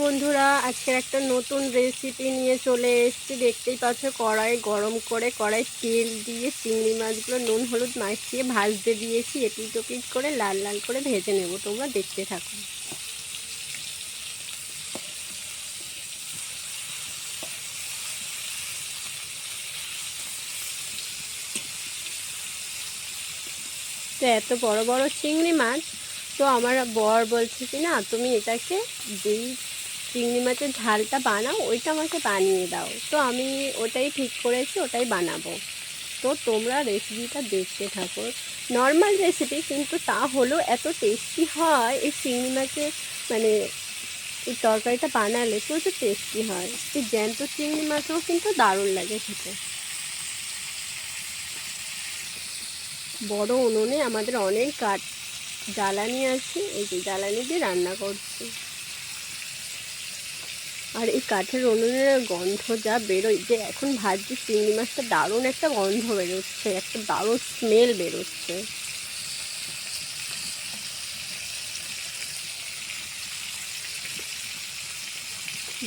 বন্ধুরা, আজকের একটা নতুন রেসিপি নিয়ে চলে এসেছি। দেখতেই পাচ্ছ কড়াই গরম করে কড়াই তেল দিয়ে চিংড়ি মাছগুলো, নুন, হলুদ মাখিয়ে ভাজতে দিয়েছি। এপিট ওপিট করে লাল লাল করে ভেজে নেব। তোমরা দেখতে থাকো। তো এত বড় বড় চিংড়ি মাছ, তো আমার বর বলছে কি না, তুমি এটাকে যেই চিংড়ি মাছের ঝালটা বানাও, ওইটা আমাকে বানিয়ে দাও। তো আমি ওটাই ঠিক করেছি, ওটাই বানাবো। তো তোমরা রেসিপিটা দেখতে থাকো। নর্মাল রেসিপি কিন্তু তা হলেও এত টেস্টি হয়, এই চিংড়ি মাছের মানে এই তরকারিটা বানালে প্রচুর টেস্টি হয়। এই জ্যান্ত চিংড়ি মাছও কিন্তু দারুণ লাগে খেতে। বড় উনুনে আমাদের অনেক কাঠ জ্বালানি আছে, এই যে জ্বালানি দিয়ে রান্না করছি। আর এই কাঠের উনুনের গন্ধ যা বেরোয়, যে এখন ভাজছি চিংড়ি মাছটা দারুণ একটা গন্ধ বেরোচ্ছে, একটা দারুণ স্মেল বেরোচ্ছে।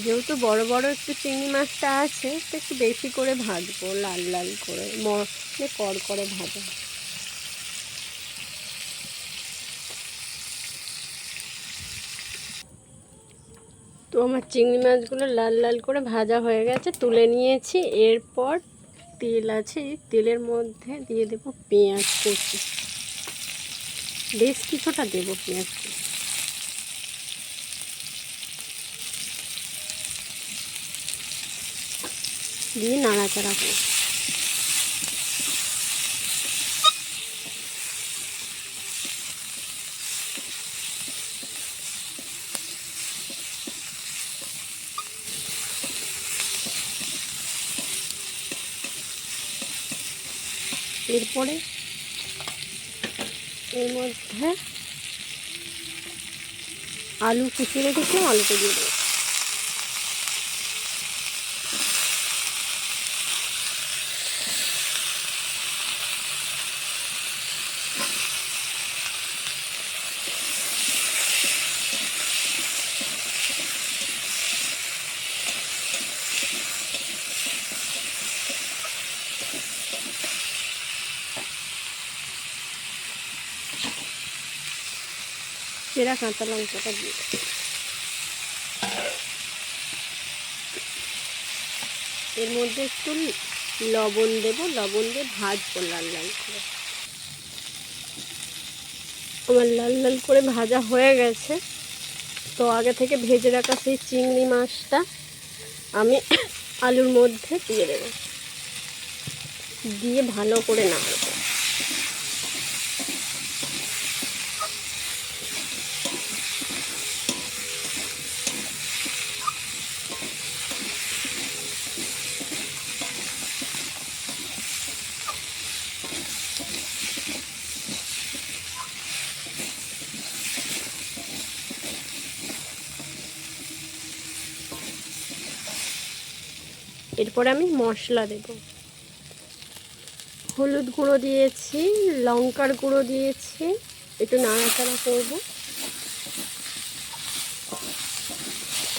যেহেতু বড় বড় একটু চিংড়ি মাছটা আছে, তো একটু বেশি করে ভাজবো, লাল লাল করে মানে কড় করে ভাজা। তো আমার চিংড়ি মাছগুলো লাল লাল করে ভাজা হয়ে গেছে, তুলে নিয়েছি। এরপর তেল আছে, তেলের মধ্যে দিয়ে দেব পেঁয়াজ কুচি। বেশ কিছুটা দেবো পেঁয়াজ দিয়ে নাড়াচাড়া করব। এরপরে এর মধ্যে আলু কুচিয়ে রেখেছি আলুটা দিয়ে দেবো চেরা কাঁচা লঙ্কাটা দিয়ে। এর মধ্যে একটু লবণ দেব লবণ দিয়ে ভাজবো লাল লাল করে আমার লাল লাল করে ভাজা হয়ে গেছে তো আগে থেকে ভেজে রাখা সেই চিংড়ি মাছটা আমি আলুর মধ্যে দিয়ে দেবো দিয়ে ভালো করে নাড়বো এরপর আমি মশলা দেব। হলুদ গুঁড়ো দিয়েছি, লঙ্কার গুঁড়ো দিয়েছি, একটু নাড়াচাড়া করব।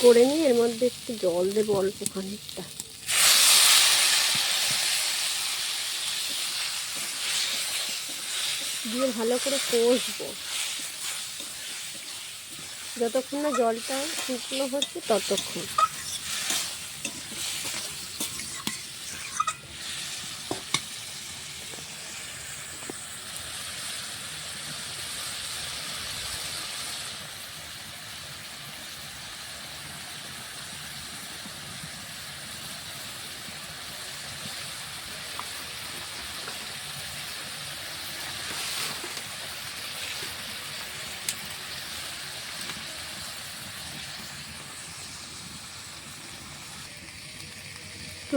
করে নিয়ে এর মধ্যে একটু জল দেবো অল্প খানিকটা। দিয়ে ভালো করে কষবো। যতক্ষণ না জলটা শুকনো হচ্ছে ততক্ষণ।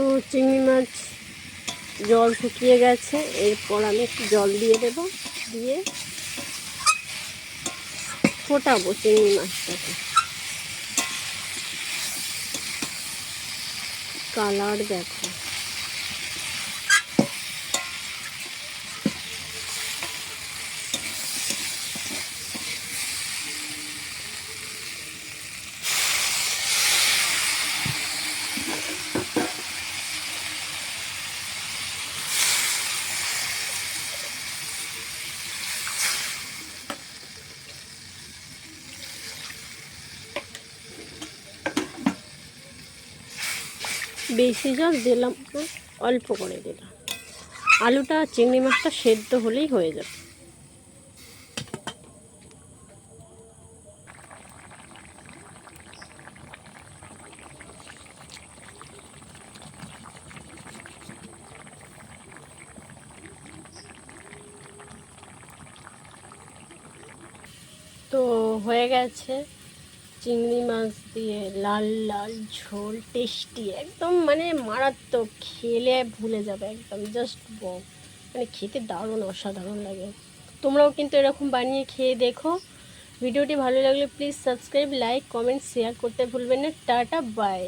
তো চিংড়ি মাছ জল শুকিয়ে গেছে। এরপর আমি একটু জল দিয়ে দেব, দিয়ে ফোটাবো চিংড়ি মাছটাকে। কালার দেখো। বেশি জল দিলাম, অল্প করে দিলাম। আলুটা চিংড়ি মাছটা সেদ্ধ হলেই হয়ে যাবে। তো হয়ে গেছে। চিংড়ি মাছ দিয়ে লাল লাল ঝোল টেস্টি একদম মানে মারাত্মক। খেলে ভুলে যাবে একদম জাস্ট বম মানে খেতে দারুণ, অসাধারণ লাগে। তোমরাও কিন্তু এরকম বানিয়ে খেয়ে দেখো। ভিডিওটি ভালো লাগলে please subscribe like comment share করতে ভুলবেন না। Tata bye